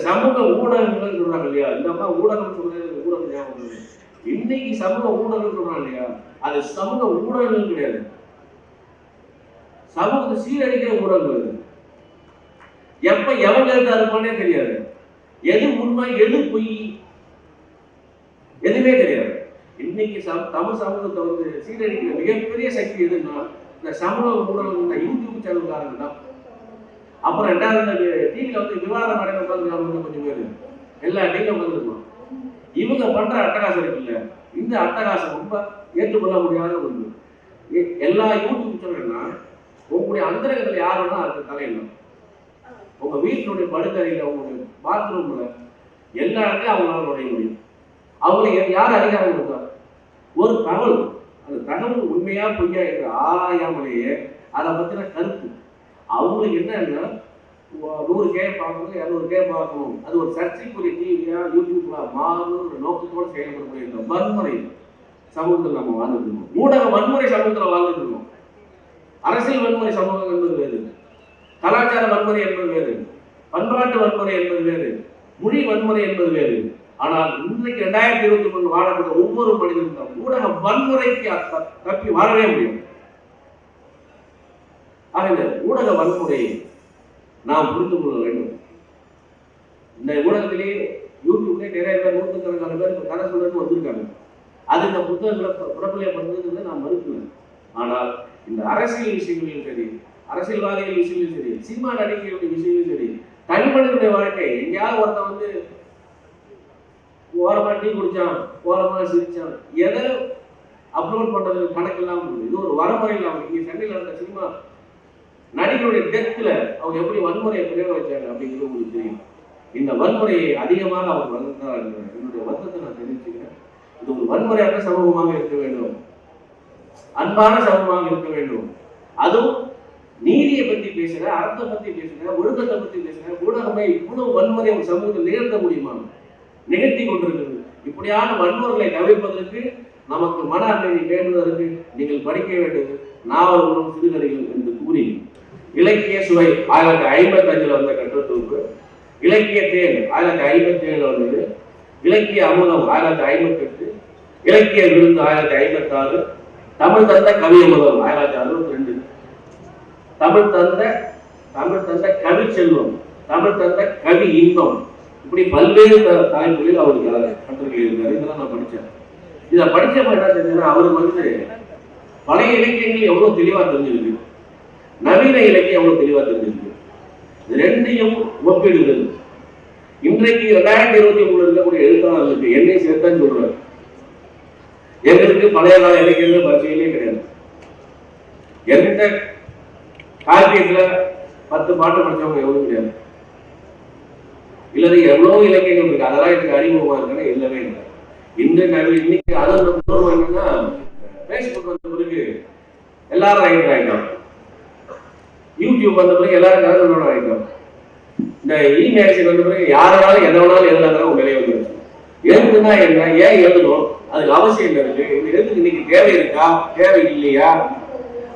சமூக ஊடகங்கள்னு சொல்றாங்க இல்லையா? இந்த மாதிரி ஊடகம் சொல்றது ஊடகம் ஞாபகம் இன்னைக்கு சமூக ஊடகம் சொல்றாங்க இல்லையா? அது சமூக ஊடகங்கள் கிடையாது. சமூகத்தை சீரழிக்கிற ஊடகங்கள் அது. எப்ப எவங்க இருந்தா இருப்பானே தெரியாது. எது உண்மை எது பொய் எதுவுமே தெரியாது. இன்னைக்கு சம- தமிழ் சமூகத்தை வந்து சீரழிக்கிற மிகப்பெரிய சக்தி எதுன்னா இந்த சமூக ஊடகங்கள் யூடியூப் சேனல்காரங்க தான். அப்புறம் ரெண்டாவது டிவியில வந்து விவாத மேடையில் உட்காந்துருக்காங்க கொஞ்சம் பேர் எல்லா இடங்களும் வந்துருக்கணும். இவங்க பண்ற அட்டகாசம் இருக்குல்ல இந்த அட்டகாசம் ரொம்ப ஏற்றுக்கொள்ள முடியாத ஒன்று எ- எல்லா யூடியூப் சொல்றேன்னா உங்களுடைய அந்தரகத்தில் யார் வேணா அதுக்கு தலையிடலாம். உங்க வீட்டினுடைய படுக்கறையில் உங்களுடைய பாத்ரூம்ல எல்லா இடத்துலையும் அவங்களால நுழைய முடியும். அவங்களுக்கு யார் அதிகாரம் கொடுத்தா? ஒரு தகவல். அந்த தகவல் உண்மையா பொய்யா என்று ஆராயாமலேயே அதை பத்தின கருத்து. அவங்களுக்கு என்னன்னா நூறு கே பார்க்கணும் இரநூறு கே பார்க்கணும். அது ஒரு சர்ச்சைக்குரிய டிவியா யூடியூப்ல மாறணும் ஒரு நோக்கத்தோட செயல்படக்கூடிய இந்த வன்முறை சமூகத்தில் நம்ம வாழ்ந்துட்டு இருக்கோம். ஊடக வன்முறை சமூகத்தில் வாழ்ந்துட்டு இருக்கோம். அரசியல் வன்முறை சமூகம் என்பது வேறு. கலாச்சார வன்முறை என்பது வேறு. பண்பாட்டு வன்முறை என்பது வேறு. மொழி வன்முறை என்பது வேறு. ஆனால் இன்றைக்கு ரெண்டாயிரத்தி இருபத்தி மூணு வாழக்கூடிய ஒவ்வொரு மனிதனும் ஊடக வன்முறைக்கு தப்பி வாழவே முடியும் ஆக இந்த ஊடக வன்முறையை நாம் புரிந்து கொள்ள வேண்டும். இந்த ஊடகத்திலே யூடியூப்லேயே நிறைய பேர் நூற்றுக்கணக்கான பேர் இப்போ கதை சொல்றதுன்னு வந்திருக்காங்க. அது இந்த புத்தகங்களை பு- புறப்பலிய நான் மறுக்கல. ஆனால் இந்த அரசியல் விஷயங்களிலும் சரி அரசியல்வாதிகள் விஷயங்களும் சரி சினிமா நடிகைகளுடைய விஷயங்களும் சரி தனிமனிதனுடைய வாழ்க்கை எங்கேயாவது ஒருத்தன் வந்து ஓரமாக டீ குடிச்சான் ஓரமா சிரிச்சான் எதை அப்லோட் பண்ணுறது கணக்கு இல்லாமல் இது ஒரு வரமுறை இல்லாமல் இங்கே சென்னையில் நடந்த சினிமா நடிகருடைய டெத்தில் அவங்க எப்படி வன்முறையை பிரயோக வச்சாங்க அப்படிங்கிறது உங்களுக்கு தெரியும். இந்த வன்முறையை அதிகமாக அவர் வளர்ந்தார் என்னுடைய வருத்தத்தை நான் தெரிவிச்சுக்கிறேன். இது ஒரு வன்முறையான சமூகமாக இருக்க வேண்டும். அன்பான சமூகமாக இருக்க வேண்டும். அதுவும் நீதியை பற்றி பேசுற அறத்தை பற்றி பேசுற ஒழுக்கத்தை பற்றி பேசுற ஊடகமே இவ்வளவு வன்முறை ஒரு சமூகத்தில் நிகழ்த்த முடியுமா? நிகழ்த்தி கொண்டிருக்கிறது. இப்படியான வன்முறைகளை தவிர்ப்பதற்கு நமக்கு மன அமைதி வேண்டுவதற்கு நீங்கள் படிக்க வேண்டியது நாவல்களும் சிறுகதைகள் என்று கூறி இலக்கிய சுவை ஆயிரத்தி ஐம்பத்தி அஞ்சுல வந்த கட்டுத்தொகுப்பு இலக்கிய தேன் ஆயிரத்தி ஐம்பத்தி ஏழுல வந்தது. இலக்கிய அமுதம் ஆயிரத்தி ஐம்பத்தி எட்டு இலக்கிய விருந்து ஆயிரத்தி ஐம்பத்தி ஆறு தமிழ் தந்த கவி அமுதம் ஆயிரத்தி அறுபத்தி ரெண்டு தமிழ் தந்த தமிழ் தந்த கவி செல்வம் தமிழ் தந்த கவி இன்பம். இப்படி பல்வேறு த- தலைப்புகளில் அவருக்கு கட்டுரைகள் இருக்காரு இதெல்லாம் நான் படித்தேன். இதை படிச்சப்ப என்ன தெரிஞ்சதுன்னா அவர் வந்து பழைய இலக்கியங்கள் எவ்வளோ தெளிவாக தெரிஞ்சிருக்கு. நவீன இலக்கியம் எவ்வளவு தெளிவா தெரிஞ்சிருக்கு? ரெண்டையும் ஒப்பிடுகிறது இன்றைக்கு ரெண்டாயிரத்தி இருபத்தி மூணுல இருக்கக்கூடிய எழுத்தாளர்களுக்கு என்னை சேர்த்தான் சொல்றாரு. எங்களுக்கு பழைய கால இலக்கியங்கள் பரிசையிலே கிடையாது. என்கிட்ட காப்பியத்துல பத்து பாட்டு படிச்சவங்க எவ்வளவு கிடையாது. இல்லது எவ்வளவு இலக்கியங்கள் இருக்கு. அதெல்லாம் எனக்கு அறிமுகமா இருக்குன்னா இல்லவே இல்லை. இன்று இன்னைக்கு அதன் என்னன்னா பேஸ்புக் வந்த பிறகு எல்லாரும் ரைட்டர் ஆயிட்டோம் யூடியூப் வந்த பிறகு எல்லாரும் கலந்து ஆயிட்டோம். இந்த இ மேக்சின் வந்த பிறகு யாராலும் என்ன வேணாலும் எழுதாங்க ஒரு நிலை வந்துருச்சு எழுதுனா என்ன ஏன் எழுதணும் அதுக்கு அவசியம் என்ன இருக்கு? இந்த எழுத்துக்கு இன்னைக்கு தேவை இருக்கா? தேவை இல்லையா?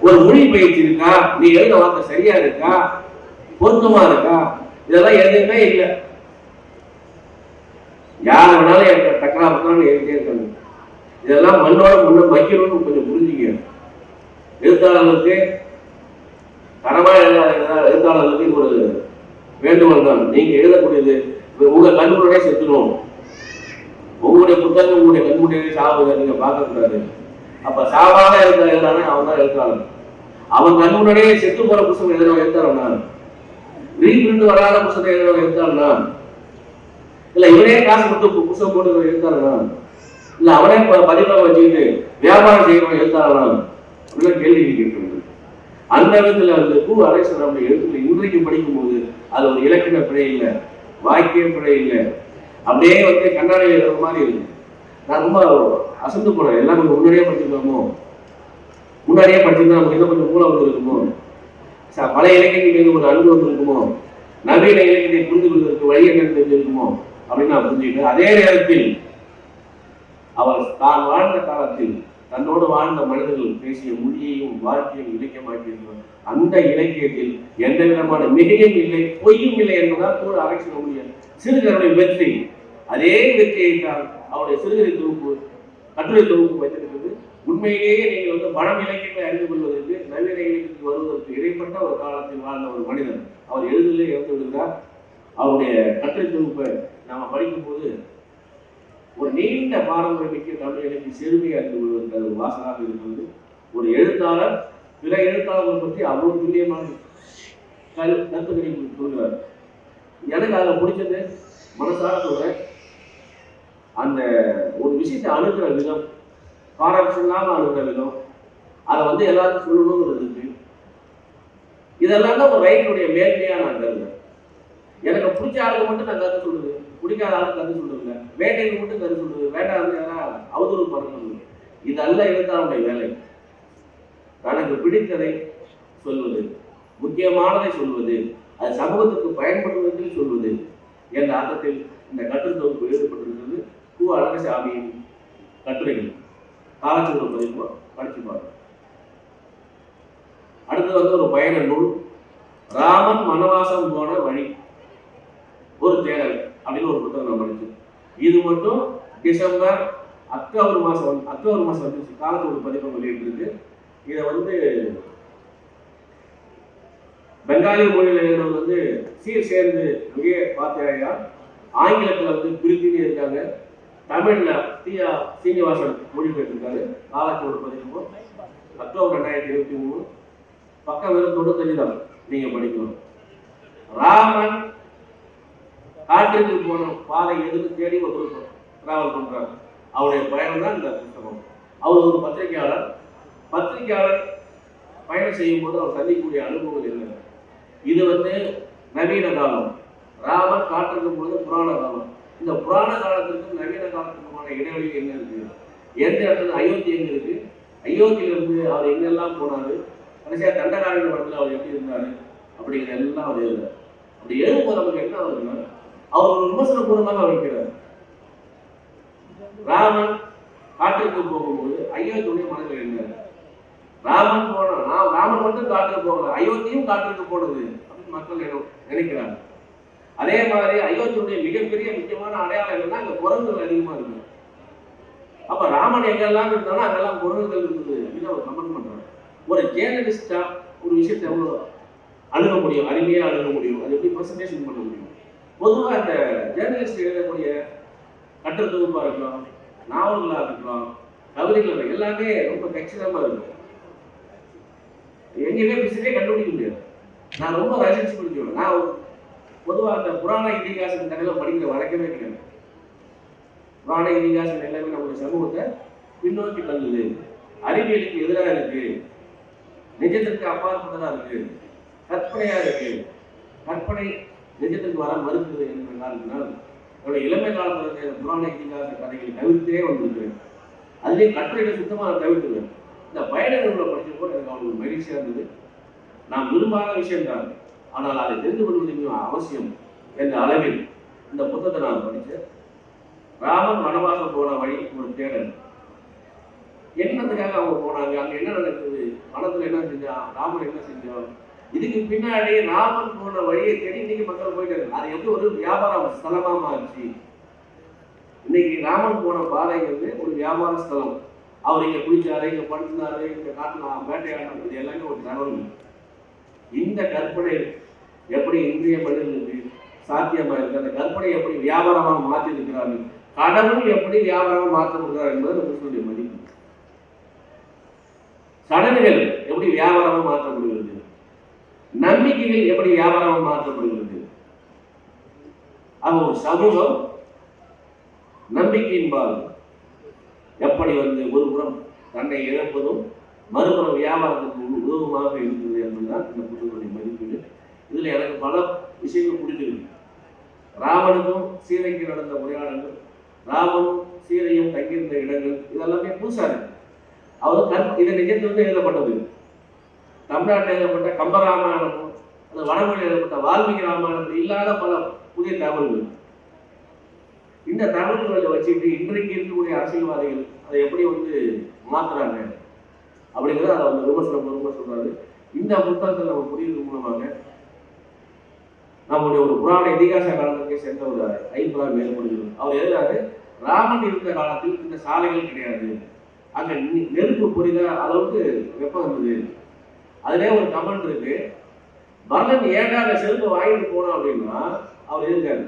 ஒரு மொழி பயிற்சி இருக்கா? நீ எழுத வார்த்தை சரியா இருக்கா? பொருத்தமா இருக்கா? இதெல்லாம் எதுவுமே இல்லை. யார் வேணாலும் எனக்கு டக்கரா பக்கம்னு எழுதிட்டே இருக்காங்க. இதெல்லாம் மண்ணோட முன்ன வைக்கணும்னு கொஞ்சம் புரிஞ்சுக்க எழுத்தாளர்களுக்கு தரமா எழுதாத எழுத்தாளர்களுக்கு ஒரு வேண்டுகோள் தான். நீங்க எழுதக்கூடியது உங்க கண்முறையே செத்துணும் உங்களுடைய புத்தகம் உங்களுடைய கண்முறையே சாவுதை நீங்க பார்க்க கூடாது. அப்ப சாவாத எழுத எழுதானே அவன் தான் எழுத்தாளன். அவன் கண்முறையே செத்து போற புத்தகம் எழுதணும் நான் ரீபிரிண்ட் வராத புத்தகம் எழுதுறவன் எழுத்தாளன் நான் இல்ல இவனே காசு கொடுத்து புத்தகம் போட்டு எழுத்தாளனா இல்ல அவனே பதிவாக வச்சுக்கிட்டு வியாபாரம் செய்யறவன் எழுத்தாளனா அப்படின்னு கேள்வி கேட்கிறது அந்த இடத்துல அந்த பூ அலேசன் எழுத்துல படிக்கும் படிக்கும்போது அது ஒரு இலக்கண பிழை இல்லை வாக்கிய பிழை இல்லை. அப்படியே வந்து கண்ணாடி எழுதுற மாதிரி இருக்கு. நான் ரொம்ப அசந்து போனேன் எல்லாம் கொஞ்சம் முன்னாடியே படிச்சிருக்கோமோ? முன்னாடியே படிச்சிருந்தா நமக்கு இன்னும் கொஞ்சம் மூலம் வந்திருக்குமோ? ச- பழைய இலக்கியங்கள் மீது ஒரு அன்பு வந்திருக்குமோ? நவீன இலக்கியத்தை புரிந்து கொள்வதற்கு வழி என்ன தெரிஞ்சிருக்குமோ? அப்படின்னு நான் புரிஞ்சுக்கிட்டேன். அதே நேரத்தில் அவர் தான் வாழ்ந்த காலத்தில் தன்னோடு வாழ்ந்த மனிதர்கள் பேசிய மொழியையும் வாழ்க்கையும் இலக்கியமாக்கி இருக்கிறோம் அந்த இலக்கியத்தில் எந்த விதமான மிகையும் இல்லை பொய்யும் இல்லை என்பதால் கூட அரசியல் முடியாது. சிறுகருடைய வெற்றி அதே வெற்றியை தான் அவருடைய சிறுகதை தொகுப்பு கட்டுரை தொகுப்பு வைத்திருக்கிறது. உண்மையிலேயே நீங்கள் வந்து பழம் இலக்கியங்களை அறிந்து கொள்வதற்கு நவீன இலக்கியத்துக்கு வருவதற்கு இடைப்பட்ட ஒரு காலத்தில் வாழ்ந்த ஒரு மனிதன். அவர் எழுதிலே இறந்து விடுகிறார். அவருடைய கட்டுரை தொகுப்பை நாம படிக்கும்போது ஒரு நீண்ட பாரம்பரியமிக்க தமிழ் சிறுமையை அறிந்து கொள்வதற்கு அது வாசனாக இருக்கிறது ஒரு எழுத்தாளர் பிற எழுத்தாளர்களை பற்றி அவ்வளவு துல்லியமான கரு கருத்துக்களை சொல்கிறார். எனக்கு அதில் பிடிச்சது மனசார சொல்றேன் அந்த ஒரு விஷயத்தை அணுகிற விதம் பாராட்சி இல்லாமல் அணுகிற விதம் அதை வந்து எல்லாருக்கும் சொல்லணுங்கிறது இருக்கு. இதெல்லாம் தான் ஒரு ரைட்டினுடைய மேன்மையாக நான் கருதுறேன். எனக்கு பிடிச்ச ஆளுக்கு மட்டும் நான் கருத்து சொல்லுது. பிடிக்காத ஆளுக்கு கருத்து சொல்லுங்க வேட்டைக்கு மட்டும் கருத்து சொல்லுது. வேண்டாம் யாராவது அவதூறு பண்ணணும் இதல்ல எழுத்தாளுடைய வேலை. தனக்கு பிடித்ததை சொல்வது முக்கியமானதை சொல்வது அது சமூகத்துக்கு பயன்படுவதில் சொல்வது. என்ற அர்த்தத்தில் இந்த கட்டுத்தொகுப்பு எழுதப்பட்டிருக்கிறது. கு. அழகசாமியின் கட்டுரைகள். காலச்சூழல் பதிவு படிச்சு பாருங்க. அடுத்து வந்து ஒரு பயண நூல். ராமன் மனவாசம் போன வழி. ஒரு தேடல் அப்படின்னு ஒரு புத்தகம் நான் படித்தேன் இது மட்டும் டிசம்பர் அக்டோபர் மாதம் வந்து அக்டோபர் மாதம் காலத்தில் காலத்தோடு பதிப்பு வெளியிட்டிருக்கு. இதை வந்து பெங்காலி மொழியில் எழுதுனது வந்து சீர் சேர்ந்து அங்கேயே பார்த்தாயா ஆங்கிலத்தில் வந்து பிரித்தினி இருக்காங்க தமிழில் டிஆ சீனிவாசன் மொழிபெயர்த்திருக்காரு காலத்தோடு பதிப்பு அக்டோபர் ரெண்டாயிரத்தி இருபத்தி மூணு. பக்கம் வெறும் தொண்ணூத்தஞ்சு தான் நீங்க படிக்கணும். ராமன் காட்டுக்கு போனோம் பாதை எதுக்கு தேடி ஒரு டிராவல் பண்றாரு அவருடைய பயணம் தான் இந்த புத்தகம். அவர் ஒரு பத்திரிகையாளர். பத்திரிகையாளர் பயணம் செய்யும்போது அவர் சந்திக்கக்கூடிய அனுபவங்கள் என்ன? இது வந்து நவீன காலம். ராமர் காட்டிருக்கும் பொழுது புராண காலம். இந்த புராண காலத்திற்கும் நவீன காலத்திற்குமான இடைவெளி என்ன இருக்கு? எந்த இடத்துல அயோத்தி எங்க இருக்கு? அயோத்தியிலிருந்து அவர் எங்கெல்லாம் போனாரு? கடைசியாக தண்டகாரண்ய படத்தில் அவர் எப்படி இருந்தாரு? அப்படிங்கிற எல்லாம் அவர் எழுதுறாரு. அப்படி எழுதும்போது நமக்கு என்ன வருதுன்னா அவர் ஒரு விமர்சன பூர்வமாக வைக்கிறார் ராமன் காட்டிற்கு போகும்போது அயோத்தியுடைய மனதில் என்ன ராமன் போன நான் ராமன் மட்டும் காட்டுக்கு போகல. அயோத்தியும் காட்டுக்கு போனது அப்படின்னு மக்கள் நினைக்கிறாங்க அதே மாதிரி அயோத்தியுடைய மிகப்பெரிய முக்கியமான அடையாளம் என்னன்னா அங்க குரங்குகள் அதிகமா இருக்கு. அப்ப ராமன் எங்கெல்லாம் இருந்தாலும் அங்கெல்லாம் குரங்குகள் இருக்குது அப்படின்னு அவர் கமெண்ட் பண்றாரு. ஒரு ஜேர்னலிஸ்டா ஒரு விஷயத்தை எவ்வளவு அணுக முடியும்? அருமையா அணுக முடியும்? அது எப்படி பிரசன்டேஷன் பண்ண முடியும்? பொதுவா இந்த ஜேர்னலிஸ்ட் எழுதக்கூடிய கட்டுரை தொகுப்பாக இருக்கலாம் நாவல்களா இருக்கலாம் கவிதைகள் எல்லாமே ரொம்ப கச்சிதமாக இருக்கும். எங்கேயுமே பிசிட்டே கண்டுபிடிக்க முடியாது. நான் ரொம்ப ரசிச்சு படிக்கிறேன் நான் பொதுவா அந்த புராண இதிகாசம் கதையில படிக்கிற வழக்கமே கிடையாது. புராண இதிகாசம் எல்லாமே நம்முடைய சமூகத்தை பின்னோக்கி தள்ளுது. அறிவியலுக்கு எதிராக இருக்கு. நிஜத்திற்கு அப்பாற்பட்டதாக இருக்கு. கற்பனையா இருக்கு. கற்பனை நிஜத்துக்கு வர மறுக்கிறது என்றால் காரணத்தினால் என்னுடைய இளமை காலத்தில் புராண இதிகாச கதைகளை தவிர்த்தே வந்திருக்கிறேன் அதுலேயும் கட்டுரைகளை சுத்தமாக நான் தவிர்த்துவேன் இந்த பயணங்களை படித்த படிச்சப்போ எனக்கு அவங்களுக்கு மகிழ்ச்சியாக இருந்தது. நான் விரும்பாத விஷயம்தான். ஆனால் அதை தெரிந்து கொள்வது மிக அவசியம் என்ற அளவில் இந்த புத்தகத்தை நான் படித்தேன். ராமன் வனவாசம் போன வழி ஒரு தேடல். என்னத்துக்காக அவங்க போனாங்க? அங்கே என்ன நடக்குது? மனத்தில் என்ன செஞ்சான் ராமன் என்ன செஞ்சான்? இதுக்கு பின்னாடி ராமன் போன வழியை தேடி இன்னைக்கு மக்கள் போயிட்டு இருக்காங்க அது எப்படி ஒரு வியாபார ஸ்தலமா மாறுச்சு இன்னைக்கு ராமன் போன பாதைங்கிறது ஒரு வியாபார ஸ்தலம். அவர் இங்க குளிச்சாரு இங்க படுத்தினாரு இங்க காட்டுனா வேட்டையாடினாரு இது எல்லாமே ஒரு தகவல். இந்த கற்பனை எப்படி இன்றைய மனிதனுக்கு சாத்தியமா இருக்கு அந்த கற்பனை எப்படி வியாபாரமாக மாற்றி இருக்கிறார்கள் கடவுள் எப்படி வியாபாரமாக மாற்றப்படுகிறார் என்பது நம்ம மதிப்பு. சடங்குகள் எப்படி வியாபாரமாக மாற்றப்படுகிறது? நம்பிக்கைகள் எப்படி வியாபாரமாக மாற்றப்படுகிறது? அது ஒரு சமூகம் நம்பிக்கையின்பால் எப்படி வந்து ஒருபுறம் தன்னை இழப்பதும் மறுபுறம் வியாபாரத்துக்கு உதவுமாக இருக்குது என்பதுதான் இந்த புத்தகத்துடைய மதிப்பீடு. இதில் எனக்கு பல விஷயங்கள் பிடிச்சிருக்கு ராவனுக்கும் சீதைக்கு நடந்த உரையாடல்கள் ராமனும் சீதையும் தங்கியிருந்த இடங்கள் இதெல்லாமே புதுசாக இருக்கு. அவர் கற்ப இது நிஜத்திலிருந்து எழுதப்பட்டது. தமிழ்நாட்டில் எழுதப்பட்ட கம்பராமாயணமும் அந்த வடமொழியில் எழுதப்பட்ட வால்மீகி ராமாயணம் இல்லாத பல புதிய தகவல்கள். இந்த தகவல்களை வச்சுட்டு இன்றைக்கு இருக்கக்கூடிய அரசியல்வாதிகள் அதை எப்படி வந்து மாத்துறாங்க அப்படிங்கிறத அதை வந்து விமர்சனம் ரொம்ப சொல்றாரு. இந்த புத்தகத்தை நம்ம புரியுது மூலமாக நம்முடைய ஒரு புராண இதிகாச காலத்துக்கே சேர்ந்த ஒரு ஐம்பதாம் மேற்படுகிறது அவர் எழுதுறாரு ராமன் இருந்த காலத்தில் இந்த சாலைகள் கிடையாது. அங்க நெருப்பு புரித அளவுக்கு வெப்பம் இருந்தது. அதுலயே ஒரு கமெண்ட் இருக்கு. பரதன் ஏன்டா அந்த செருப்பை வாங்கிட்டு போனோம் அப்படின்னா அவர் இருக்காரு.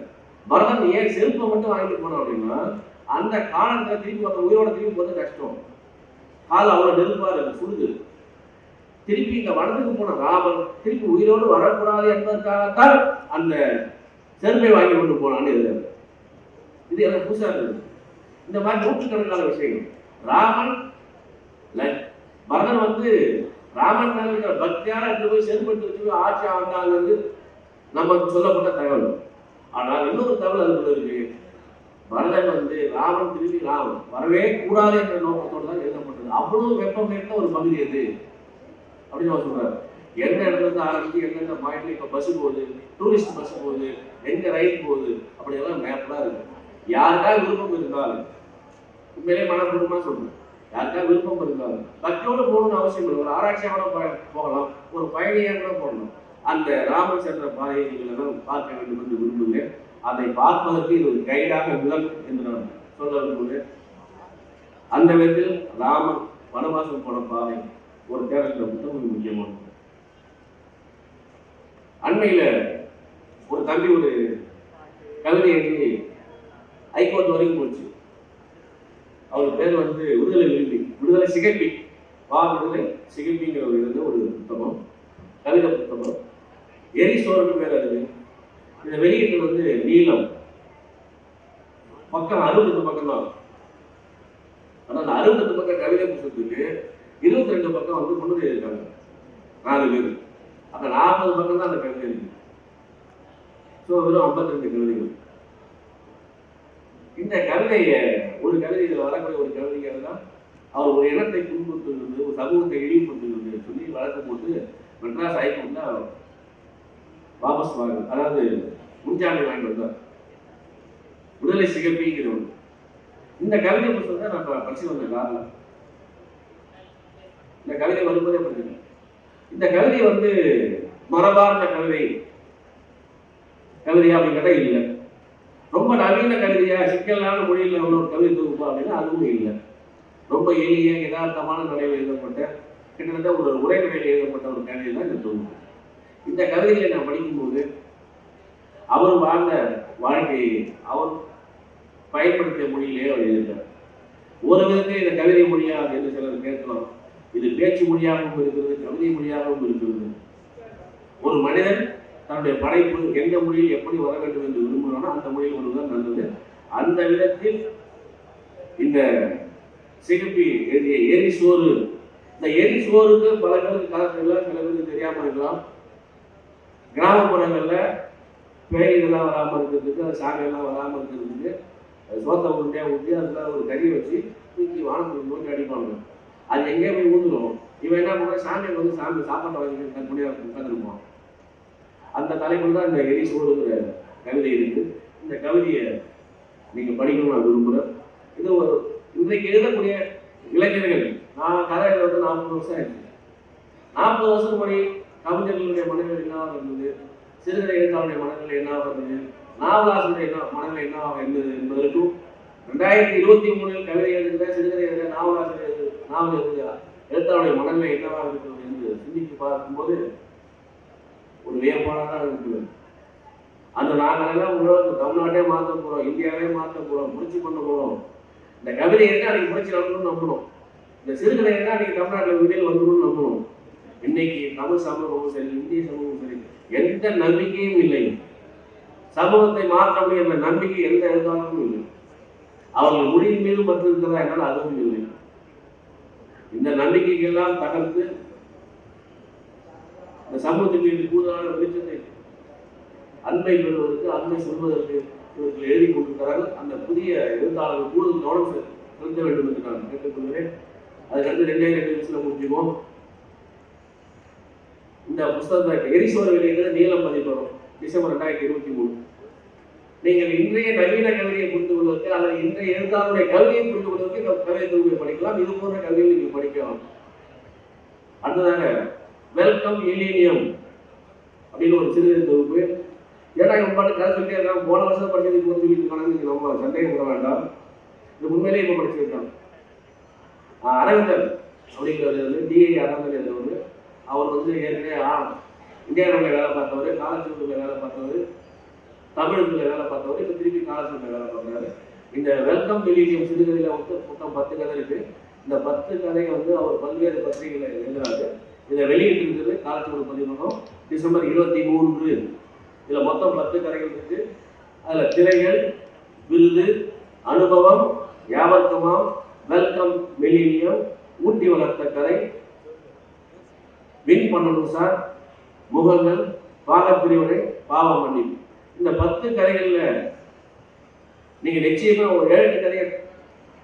பரதன் ஏன் செருப்பை மட்டும் வாங்கிட்டு போனோம் அப்படின்னா அந்த காலத்துல திருப்பி அந்த உயிரோட திருப்பி போறது கஷ்டம். கால் அவ்வளவு நெருப்பா இருக்கு சுடுது. திருப்பி இங்கே வனத்துக்கு போன ராமன் திருப்பி உயிரோடு வரக்கூடாது என்பதற்காகத்தான் அந்த செருப்பை வாங்கி கொண்டு போனான்னு எழுதுறாரு. இது எனக்கு புதுசா இருக்குது இந்த மாதிரி நூற்றுக்கணக்கான விஷயங்கள். ராமன் பரதன் வந்து ராமன் மேல இருக்கிற ரெண்டு போய் செயல்பட்டு வச்சு ஆட்சி ஆண்டாங்கிறது நமக்கு சொல்லப்பட்ட தகவல். ஆனால் இன்னொரு தகவல் அதுக்குள்ள இருக்கு. பரதன் வந்து ராமன் திரும்பி ராமன் வரவே கூடாது என்ற நோக்கத்தோடு தான் எழுதப்பட்டது. அவ்வளவு வெப்பம் நிறைந்த ஒரு பகுதி அது. அப்படின்னு அவர் சொல்றாரு. எந்த இடத்துல ஆரம்பிச்சு எந்தெந்த பாயிண்ட்ல இப்ப பஸ் போகுது டூரிஸ்ட் பஸ் போகுது எங்க ரயில் போகுது அப்படியெல்லாம் மேப்லாம் இருக்கு. யாருக்காவது விருப்பம் இருந்தாலும் உண்மையிலே மனப்பூர்வமா சொல்றேன். யாருக்காவது விருப்பம் இருக்காது பக்தியோடு போகணும்னு அவசியம் இல்லை. ஒரு ஆராய்ச்சியாக கூட போகலாம். ஒரு பயணியாக கூட போகலாம். அந்த ராமன் சென்ற பாதையை நீங்கள் எல்லாம் பார்க்க வேண்டும் என்று விரும்புகிறேன். அதை பார்ப்பதற்கு இது ஒரு கைடாக விளங்கும் என்று நான் சொல்ல விரும்புகிறேன். அந்த விதத்தில் ராமன் வனவாசம் போன பாதை ஒரு கேரளத்தில் புத்தகம் முக்கியமானது அண்மையில் ஒரு தம்பி ஒரு கவிதை எழுதி ஹைகோர்ட் வரைக்கும் போச்சு. அவர் பேர் வந்து விடுதலை விரும்பி விடுதலை சிகப்பி. வா விடுதலை சிகப்பிங்கிற ஒரு ஒரு புத்தகம் கவிதை புத்தகம். எரி சோழன் பேர் அது. இந்த வெளியீட்டு வந்து நீளம். பக்கம் அறுபது பக்கம் தான். ஆனா அந்த அறுபது பக்கம் கவிதை புத்தகத்துக்கு இருபத்தி ரெண்டு பக்கம் வந்து கொண்டு இருக்காங்க நாலு பேர். அந்த நாற்பது பக்கம் தான் அந்த கவிதை இருக்கு ஸோ வெறும் ஐம்பத்தி ரெண்டு கவிதைகள். இந்த கவிதையை ஒரு கவிதை இதில் வரக்கூடிய ஒரு கவிதைகள் தான் அவர் ஒரு இனத்தை புண்படுத்துகிறது ஒரு சமூகத்தை இழிவுபடுத்துகிறது சொல்லி வளர்க்கும் போது மெட்ராஸ் ஹைகோர்ட்ல வாபஸ் வாங்க அதாவது முன்ஜாமீன் வாங்கிட்டு வந்தார் விடுதலை சிகப்பிங்கிறவர். இந்த கவிதை புத்தகத்தை நம்ம படிச்சு வந்த காரணம் இந்த கவிதை வரும்போதே படிச்சிருக்கேன் இந்த கவிதை வந்து மரபார்ந்த கவிதை. கவிதையா அப்படின்னு கேட்டால் இல்லை. ரொம்ப நவீன கவிதையா சிக்கலான மொழியில் உள்ள ஒரு கவிதை தொகுப்பா அப்படின்னா அதுவும் இல்லை. ரொம்ப எளிய யதார்த்தமான நிலையில் எழுதப்பட்ட கிட்டத்தட்ட ஒரு உரைநடையில் எழுதப்பட்ட ஒரு கவிதை தான் இந்த தொகுப்பு. இந்த கவிதைகளை நான் படிக்கும்போது அவர் வாழ்ந்த வாழ்க்கையை அவர் பயன்படுத்திய மொழியிலே அவர் எழுதினார் ஒரு விதத்தில் இந்த கவிதை மொழியா என்று சிலர் கேட்கலாம் இது பேச்சு மொழியாகவும் இருக்கிறது கவிதை மொழியாகவும் இருக்கிறது. ஒரு மனிதன் தன்னுடைய படைப்பு எந்த மொழியில் எப்படி வர வேண்டும் என்று விரும்புகிறானோ அந்த மொழியில் வருவதுதான் நல்லது. அந்த விதத்தில் இந்த சிகப்பி எழுதிய எரி சோறு. இந்த எரி சோறுக்கு பல பேருக்கு கலந்துக்கலாம் சில பேருக்கு தெரியாமல் இருக்கலாம். கிராமப்புறங்களில் பேய் இதெல்லாம் வராமல் இருக்கிறதுக்கு அது சாமியெல்லாம் வராமல் இருக்கிறதுக்கு அது சோத்தை உருண்டையா ஊற்றி அதில் ஒரு கறி வச்சு தூக்கி வானத்துக்கு நோக்கி அடிப்பாங்க. அது எங்கேயே போய் ஊந்துடும் இவன் என்ன பண்ணுறான் சாமியை வந்து சாமி சாப்பாட்டை வாங்கி கற்பனையாக உட்காந்துருப்பான் அந்த தலைப்பில் தான் இந்த எரி சோறுங்கிற கவிதை இருக்கு. இந்த கவிதையை நீங்கள் படிக்கணும்னு நான் விரும்புகிறேன் இது ஒரு இன்றைக்கு எழுதக்கூடிய இளைஞர்கள் நான் கதை எழுத நாற்பது வருஷம் ஆயிடுச்சு. நாற்பது வருஷம் முன்னாடி கவிஞர்களுடைய மனநிலை என்னவாக இருந்தது? சிறுகதை எழுத்தாளருடைய மனநிலை என்னவாக இருந்தது? நாவலாசிரியர் என்ன மனநிலை என்னவாக இருந்தது என்பதற்கும் ரெண்டாயிரத்தி இருபத்தி மூணில் கவிதை எழுதுகிற சிறுகதை எழுதுகிற நாவலாசிரியர் நாவல் எழுதுகிற எழுத்தாளருடைய மனநிலை என்னவாக இருக்கிறது என்று சிந்தித்து பார்க்கும்போது ஒரு வியப்பானதாக இருக்குது அந்த நாங்களெல்லாம் உலக தமிழ்நாட்டே மாற்ற போகிறோம் இந்தியாவே மாற்ற போகிறோம் புரட்சி பண்ண போகிறோம் இந்த கவிதை என்ன அன்னைக்கு புரட்சி நடக்கணும்னு நம்பணும். இந்த சிறுகதை என்ன அன்னைக்கு தமிழ்நாட்டில் விடியல் வந்துடும் நம்பணும். இன்னைக்கு தமிழ் சமூகமும் சரி இந்திய சமூகமும் சரி எந்த நம்பிக்கையும் இல்லை. சமூகத்தை மாற்ற முடியும் நம்பிக்கை எந்த எழுத்தாளரும் இல்லை. அவர்கள் மொழியின் மீது மட்டும் இருக்கிறதா என்னால் அதுவும் இல்லை. இந்த நம்பிக்கைக்கெல்லாம் தகர்த்து இந்த சமூகத்தின் மீது கூடுதலான வெளிச்சத்தை அன்பை வருவதற்கு அன்பை சொல்வதற்கு இவர்கள் எழுதி கொண்டிருக்கிறார்கள் அந்த புதிய எழுத்தாளர்கள் கூடுதல் கவனம் செலுத்த வேண்டும் என்று நான் கேட்டுக்கொள்கிறேன். அதுக்கடுத்து ரெண்டே ரெண்டு நிமிஷம் முடிச்சுக்குவோம். இந்த புஸ்தகத்தை எரிசோர் வெளியிட நீளம் பதிப்பகம் டிசம்பர் ரெண்டாயிரத்தி இருபத்தி மூணு. நீங்கள் இன்றைய நவீன கவிதையை புரிந்து கொள்வதற்கு அல்லது இன்றைய எழுத்தாளருடைய கல்வியை புரிந்து கொள்வதற்கு இந்த கவிதை தொகுப்பை படிக்கலாம் இது போன்ற கல்வியை நீங்கள் படிக்கலாம். அடுத்ததாக வெல்கம் இலீனியம் அப்படின்னு ஒரு சிறு தொகுப்பு. ஏன்னா இவன் பாட்டு கதை சொல்லிட்டே இருக்கான்? போன வருஷம் படிச்சது இப்போ சொல்லிட்டு இருக்கானு நீங்க சந்தேகம் பண்ண வேண்டாம். இது உண்மையிலேயே இப்போ படிச்சிருக்கான். அரவிந்தன் அரவிந்தர் அப்படிங்கிறது வந்து டிஐ அரவிந்தர் என்றவர். அவர் வந்து ஏற்கனவே ஆ இந்தியாவில் வேலை பார்த்தவர் காலச்சூரில் வேலை பார்த்தவர் தமிழுக்குள்ள வேலை பார்த்தவர் இப்போ திருப்பி காலச்சூரில் வேலை பார்க்குறாரு. இந்த வெல்கம் மில்லினியம் சிறுகதையில் வந்து மொத்தம் பத்து கதை இருக்கு. இந்த பத்து கதையை வந்து அவர் பல்வேறு பத்திரிகைகளை எழுதுறாரு. இதை வெளியிட்டிருக்கிறது காலச்சூடு பதிமூலம் டிசம்பர் இருபத்தி மூன்று. இதில் மொத்தம் பத்து கதைகள் இருக்கு. அதில் திரைகள் வில்லு அனுபவம் யாவர்க்கமாம் வெல்கம் மெலினியம் ஊட்டி வளர்த்த கதை வின் பண்ணணும் சார் முகங்கள் பாகப்பிரிவினை பாவம் மன்னிப்பு. இந்த பத்து கதைகளில் நீங்கள் நிச்சயமாக ஒரு ஏழு கதையை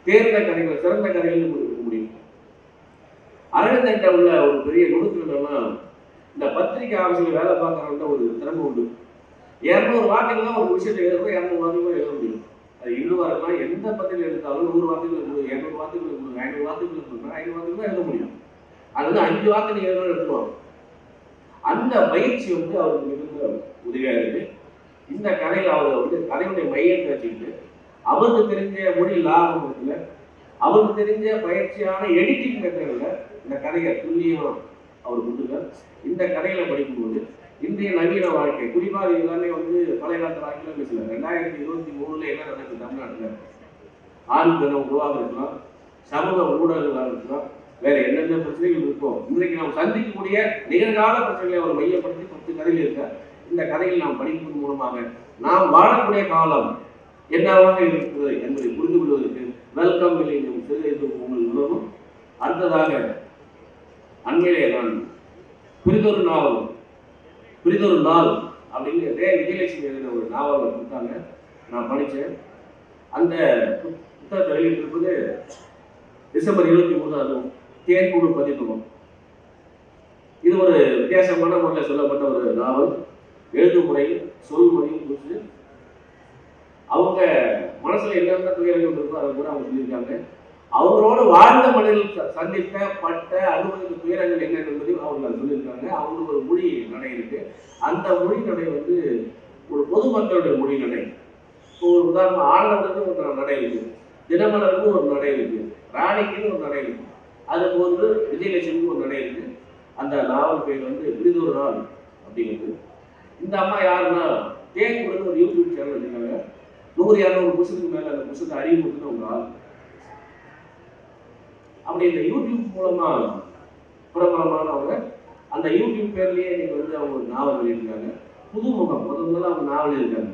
தேர்ந்த கதைகள் சிறந்த கதைகள்னு கொடுக்க முடியும் அரவிந்தன்ட்ட உள்ள ஒரு பெரிய நுணுக்கு என்னன்னா இந்த பத்திரிகை ஆஃபீஸில் வேலை பார்க்குறவங்க ஒரு திறமை உண்டு. இரநூறு வார்த்தைகள் தான் ஒரு விஷயத்தை எழுதுறோம் இரநூறு வார்த்தைகளும் எழுத முடியும். அது இன்னும் வரலாம் எந்த பத்திரிகை எடுத்தாலும் நூறு வார்த்தைகள் இருக்கணும் இரநூறு வார்த்தைகள் இருக்கணும் ஐநூறு வார்த்தைகள் கொடுங்க ஐநூறு வார்த்தைகள் தான் எழுத முடியும். அது வந்து அஞ்சு வார்த்தை நீங்கள் எழுதணும் எடுத்துருவாங்க அந்த பயிற்சி வந்து அவருக்கு மிகுந்த உதவியாக இருக்குது இந்த கலையில் அவர் வந்து கலையுடைய மையத்தை வச்சுக்கிட்டு அவருக்கு தெரிஞ்ச மொழி லாபம் இருக்குல்ல அவருக்கு தெரிஞ்ச பயிற்சியான எடிட்டிங் மெத்தடில் இந்த கதையை துல்லியம் அவர் கொடுத்துருக்கார் இந்த கதைகளை படிக்கும்போது இன்றைய நவீன வாழ்க்கை குறிப்பாக எல்லாமே வந்து பழைய காலத்து வாழ்க்கையில் பேசல. ரெண்டாயிரத்தி இருபத்தி மூணுல என்ன நடக்குது தமிழ்நாட்டில் ஆண் பெணம் உருவாக இருக்கலாம் சமூக ஊடகங்களாக இருக்கலாம் வேற என்னென்ன பிரச்சனைகள் இருக்கோ இன்றைக்கு நாம் சந்திக்கக்கூடிய நிகழ்கால பிரச்சனைகளை அவர் மையப்படுத்தி பத்து கதைகள் இருக்க இந்த கதையில் நாம் படிப்பதன் மூலமாக நாம் வாழக்கூடிய காலம் என்னவாக இருக்கிறது என்பதை புரிந்து கொள்வதற்கு வெல்கம் மில்லியம் சிறுகை உங்கள் உணவும் அடுத்ததாக அண்மையிலே நான் புரிதொரு நாவல் புரிதொரு நாள் அப்படின்னு ரே விஜயலட்சுமி எழுதின ஒரு நாவலை கொடுத்தாங்க. நான் படித்தேன். அந்த புத்- புத்தகத்தை வெளியிட்டிருப்பது டிசம்பர் இருபத்தி மூணாவது தேன்குழு பதிப்பகம் இது ஒரு வித்தியாசமான முறையில் சொல்லப்பட்ட ஒரு நாவல். எழுத்து முறையும் சொல் முறையும் குறித்து அவங்க மனசில் என்னென்ன துயரங்கள் இருக்கோ அதை கூட அவங்க சொல்லியிருக்காங்க. அவங்களோட வாழ்ந்த மனிதர்கள் சந்தித்த பட்ட அனுபவித்த துயரங்கள் என்ன என்பதையும் அவங்க சொல்லியிருக்காங்க. அவங்களுக்கு ஒரு மொழி நடை இருக்கு. அந்த மொழி நடை வந்து ஒரு பொதுமக்களுடைய மொழி நடை. இப்போ ஒரு உதாரணம் ஆனந்தத்துக்கு ஒரு நடை இருக்கு. தினமலருக்கு ஒரு நடை இருக்கு. ராணிக்குன்னு ஒரு நடை இருக்கு. அது போன்று விஜயலட்சுமிக்கு ஒரு நடை இருக்கு. அந்த நாவல் பேர் வந்து விருதொரு நாள் அப்படிங்கிறது. இந்த அம்மா யாருன்னா தேங்குடன் ஒரு யூடியூப் சேனல் வச்சுருக்காங்க. நூறு இரநூறு புஷத்துக்கு மேலே அந்த புஷத்தை அறிவுறுத்துன்னு ஒரு ஆள். அப்படி இந்த யூடியூப் மூலமா பிரபலமானவங்க அந்த யூடியூப் பேர்லயே இன்னைக்கு வந்து அவங்க ஒரு நாவல் எழுதியிருக்காங்க. புதுமுகம் முதல் முதல்ல அவங்க நாவல் எழுதியிருக்காங்க.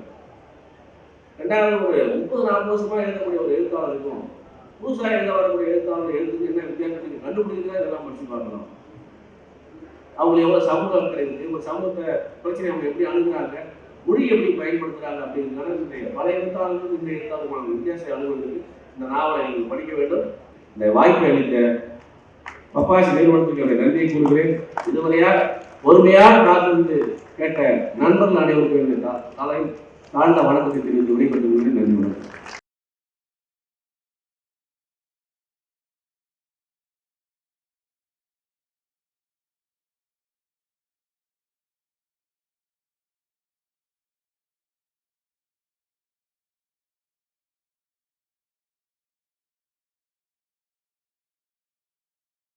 ரெண்டாவது ஒரு முப்பது நாற்பது வருஷமா எழுதக்கூடிய ஒரு எழுத்தாளர் இருக்கும். புதுசாக எழுத வரக்கூடிய எழுத்தாளர் எழுதுக்கு என்ன வித்தியாசத்துக்கு கண்டுபிடிக்கிறதா இதெல்லாம் படிச்சு பார்க்கலாம் அவங்க எவ்வளவு சமூக கிடைக்குது இருக்கு ஒரு பிரச்சனை அவங்க எப்படி அணுகுறாங்க மொழி எப்படி பயன்படுத்துறாங்க அப்படிங்கிறத இன்றைய பல எழுத்தாளர்களுக்கும் இந்த எழுத்தாளர்களுக்கு வித்தியாசம் அலுவலர்களுக்கு இந்த நாவலை நீங்கள் படிக்க வேண்டும். இந்த வாய்ப்பை அளித்த பப்பாசி நிறுவனத்துக்கு என்னுடைய நன்றியை கூறுகிறேன். இதுவரையா பொறுமையாக காத்திருந்து கேட்ட நண்பர்கள் அனைவருக்கும் தாழ்ந்த வணக்கத்தை தெரிவித்து விடைபெற்று கொள்கிறேன் நன்றி வணக்கம்.